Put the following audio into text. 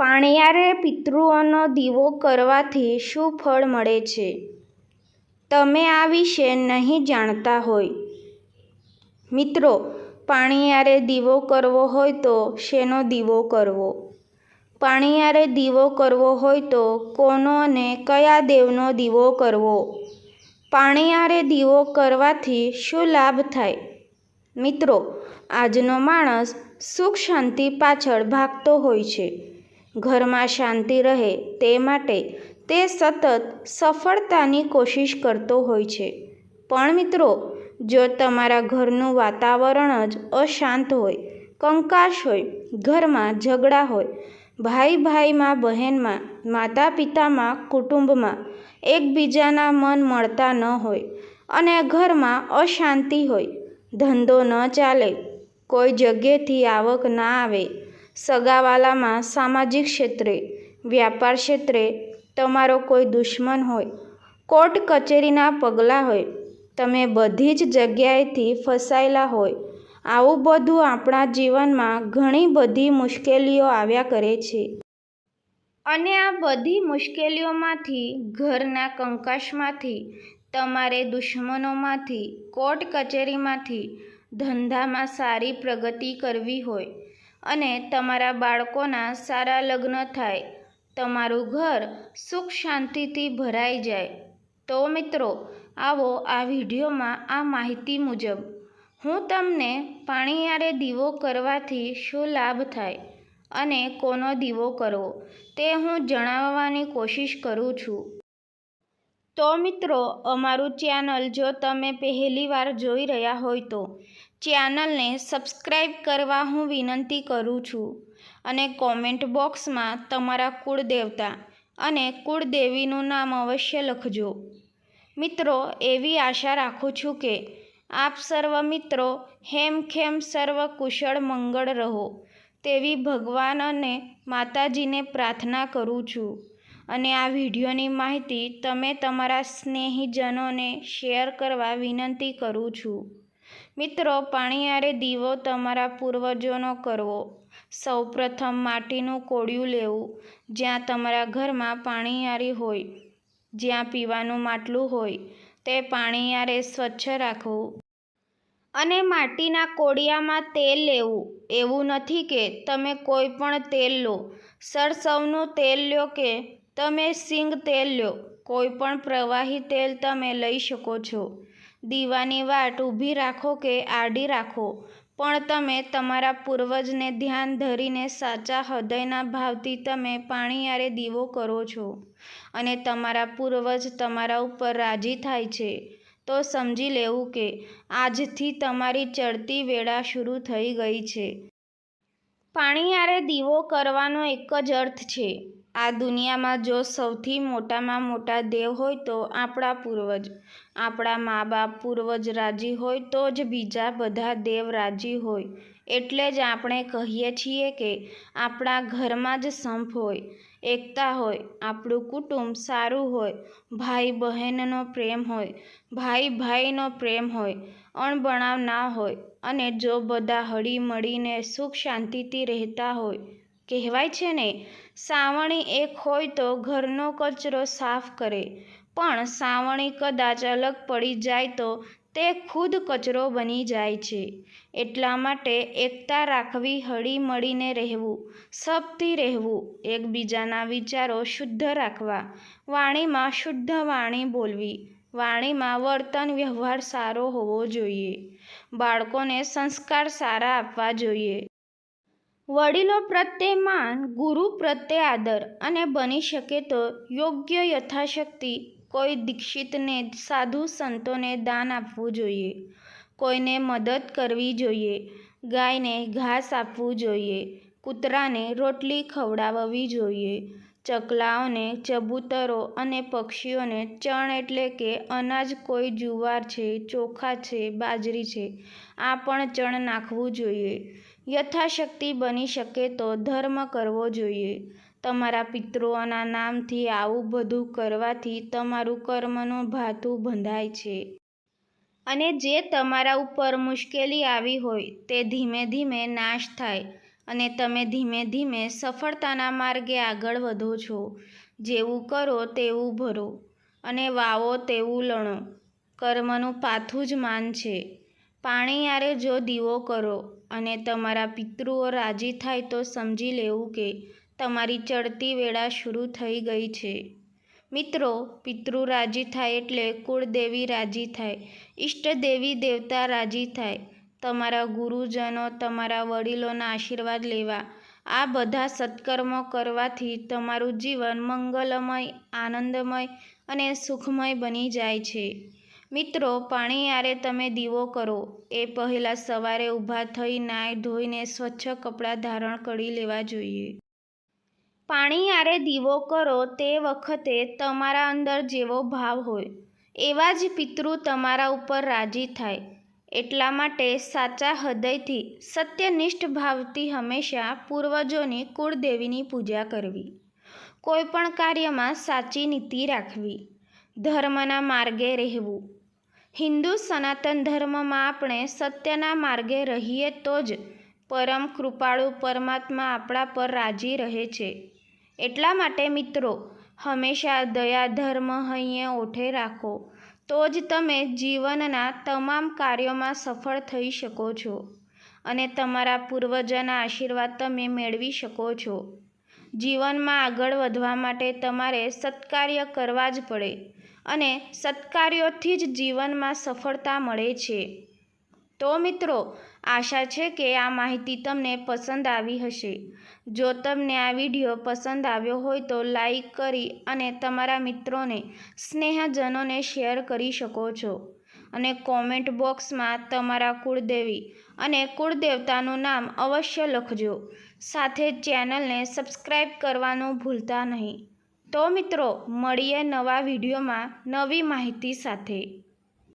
પાણિયારે પિતૃઓનો દીવો કરવાથી શું ફળ મળે છે? તમે આ વિશે નહીં જાણતા હોય. મિત્રો, પાણિયારે દીવો કરવો હોય તો શેનો દીવો કરવો? પાણિયારે દીવો કરવો હોય તો કોનો અને કયા દેવનો દીવો કરવો? પાણિયારે દીવો કરવાથી શું લાભ થાય? મિત્રો, આજનો માણસ સુખ શાંતિ પાછળ ભાગતો હોય છે. ઘરમાં શાંતિ રહે તે માટે તે સતત સફળતાની કોશિશ કરતો હોય છે. પણ મિત્રો, જો તમારા ઘરનું વાતાવરણ જ અશાંત હોય કંકાશ હોય, ઘરમાં ઝઘડા હોય ભાઈ ભાઈમાં બહેનમાં માતા પિતામાં કુટુંબમાં એકબીજાના મન મળતા ન હોય અને ઘરમાં અશાંતિ હોય, ધંધો ન ચાલે, કોઈ જગ્યાએથી આવક ના આવે સગાવાલામાં સામાજિક ક્ષેત્રે, વ્યાપાર ક્ષેત્રે તમારો કોઈ દુશ્મન હોય, કોર્ટ કચેરીના પગલાં હોય, તમે બધી જ જગ્યાએથી ફસાયેલા હોય, આવું બધું આપણા જીવનમાં ઘણી બધી મુશ્કેલીઓ આવ્યા કરે છે. અને આ બધી મુશ્કેલીઓમાંથી, ઘરના કંકાશમાંથી, તમારે દુશ્મનોમાંથી, કોર્ટ કચેરીમાંથી ધંધામાં સારી પ્રગતિ કરવી હોય અને તમારા બાળકોના સારા લગ્ન થાય, તમારું ઘર સુખ શાંતિથી ભરાઈ જાય. તો મિત્રો, આવો આ વિડીયોમાં આ માહિતી મુજબ હું તમને પાણીયારે દીવો કરવાથી શું લાભ થાય અને કોનો દીવો કરવો તે હું જણાવવાની કોશિશ કરું છું. તો મિત્રો, અમારું ચેનલ જો તમે પહેલીવાર જોઈ રહ્યા હોય તો ચેનલને સબસ્ક્રાઈબ કરવા હું વિનંતી કરું છું અને કોમેન્ટ બોક્સમાં તમારા કુળદેવતા અને કુળદેવીનું નામ અવશ્ય લખજો. મિત્રો, એવી આશા રાખું છું કે આપ સર્વ મિત્રો હેમખેમ સર્વ કુશળ મંગળ રહો તેવી ભગવાન અને માતાજીને પ્રાર્થના કરું છું. અને આ વિડીયોની માહિતી તમે તમારા સ્નેહીજનોને શેર કરવા વિનંતી કરું છું. મિત્રો, પાણીયારે દીવો તમારા પૂર્વજોનો કરવો. સૌપ્રથમ માટીનું કોળિયું લેવું, જ્યાં તમારા ઘરમાં પાણીયારી હોય, જ્યાં પીવાનું માટલું હોય, તે પાણીયારે સ્વચ્છ રાખવું. અને માટીના કોડિયામાં તેલ લેવું. એવું નથી કે તમે કોઈ પણ તેલ લો. સરસવનું તેલ લો કે તમે સિંગ તેલ લો. કોઈ પણ પ્રવાહી તેલ તમે લઈ શકો છો. દીવાની વાટ ઊભી રાખો કે આડી રાખો. પણ તમે તમારા પૂર્વજને ધ્યાન ધરીને સાચા હૃદયના ભાવથી તમે પાણીયારે દીવો કરો છો. અને તમારા પૂર્વજ તમારા ઉપર રાજી થાય છે. તો સમજી લેવું કે આજથી તમારી ચડતી વેળા શરૂ થઈ ગઈ છે. પાણીયારે દીવો કરવાનો એક જ અર્થ છે. આ દુનિયામાં જો સૌથી મોટામાં મોટા દેવ હોય તો આપણા પૂર્વજ, આપણા મા બાપ પૂર્વજ રાજી હોય તો જ બીજા બધા દેવ રાજી હોય. એટલે જ આપણે કહીએ છીએ કે આપણા ઘરમાં જ સંપ હોય, એકતા હોય, આપણું કુટુંબ સારું હોય ભાઈ બહેનનો પ્રેમ હોય ભાઈ ભાઈનો પ્રેમ હોય અણબણાવ ના હોય અને જો બધા હળી મળીને સુખ શાંતિથી રહેતા હોય કહેવાય છે ને, સાવણી એક હોય તો ઘરનો કચરો સાફ કરે. પણ સાવણી કદાચ અલગ પડી જાય તો તે ખુદ કચરો બની જાય છે. એટલા માટે એકતા રાખવી હળી મળીને રહેવું સપથી રહેવું, એકબીજાના વિચારો શુદ્ધ રાખવા. વાણીમાં શુદ્ધ વાણી બોલવી, વાણીમાં વર્તન વ્યવહાર સારો હોવો જોઈએ. બાળકોને સંસ્કાર સારા આપવા જોઈએ. વડીલો પ્રત્યે માન, ગુરુ પ્રત્યે આદર અને બની શકે તો યોગ્ય યથાશક્તિ કોઈ દીક્ષિતને, સાધુ સંતોને દાન આપવું જોઈએ. કોઈને મદદ કરવી જોઈએ, ગાયને ઘાસ આપવું જોઈએ, કૂતરાને રોટલી ખવડાવવી જોઈએ ચકલાઓને ચબૂતરો અને પક્ષીઓને ચણ એટલે કે અનાજ કોઈ જુવાર છે, ચોખા છે, બાજરી છે, આ પણ ચણ નાખવું જોઈએ. યથાશક્તિ બની શકે તો ધર્મ કરવો જોઈએ. તમારા પિતૃઓના નામથી આવું બધું કરવાથી તમારું કર્મનું ભાથું બંધાય છે. અને જે તમારા ઉપર મુશ્કેલી આવી હોય, તે ધીમે ધીમે નાશ થાય. અને તમે ધીમે ધીમે સફળતાના માર્ગે આગળ વધો છો. જેવું કરો તેવું ભરો અને વાવો તેવું લણો. કર્મનું પાથું જ માન છે. પાણી યારે જો દીવો કરો અને તમારા પિતૃઓ રાજી થાય તો સમજી લેવું કે તમારી ચડતી વેળા શરૂ થઈ ગઈ છે. મિત્રો, પિતૃ રાજી થાય એટલે કુળદેવી રાજી થાય, ઈષ્ટદેવી દેવતા રાજી થાય તમારા ગુરુજનો તમારા વડીલોના આશીર્વાદ લેવા. આ બધા સત્કર્મો કરવાથી તમારું જીવન મંગલમય, આનંદમય અને સુખમય બની જાય છે. મિત્રો, પાણી આરે તમે દીવો કરો. એ પહેલાં સવારે ઊભા થઈ નાય ધોઈને સ્વચ્છ કપડાં ધારણ કરી લેવા જોઈએ. પાણી આરે દીવો કરો તે વખતે તમારા અંદર જેવો ભાવ હોય. એવા જ પિતૃ તમારા ઉપર રાજી થાય. એટલા માટે સાચા હૃદયથી સત્યનિષ્ઠ ભાવથી હંમેશા પૂર્વજોની કુળદેવીની પૂજા કરવી. કોઈપણ કાર્યમાં સાચી નીતિ રાખવી. ધર્મના માર્ગે રહેવું. હિન્દુ સનાતન ધર્મમાં આપણે સત્યના માર્ગે રહીએ તો જ પરમ કૃપાળુ પરમાત્મા આપણા પર રાજી રહે છે. એટલા માટે મિત્રો, હંમેશા દયા ધર્મ હૈયે ઓઠે રાખો. તો જ તમે જીવનના તમામ કાર્યોમાં સફળ થઈ શકો છો અને તમારા પૂર્વજોના આશીર્વાદ તમે મેળવી શકો છો. જીવનમાં આગળ વધવા માટે તમારે સત્કાર્ય કરવા જ પડે અને સત્કાર્યોથી જ જીવનમાં સફળતા મળે છે. તો મિત્રો આશા છે કે આ માહિતી તમને પસંદ આવી હશે. જો તમને આ વીડિયો પસંદ આવ્યો હોય તો લાઈક કરી અને તમારા મિત્રોને, સ્નેહજનોને શેર કરી શકો છો. અને કોમેન્ટ બોક્સમાં તમારા કુળદેવી અને કુળદેવતાનું નામ અવશ્ય લખજો. સાથે ચેનલને સબસ્ક્રાઈબ કરવાનું ભૂલતા નહીં. તો મિત્રો, મળીએ નવા વિડીયોમાં નવી માહિતી સાથે.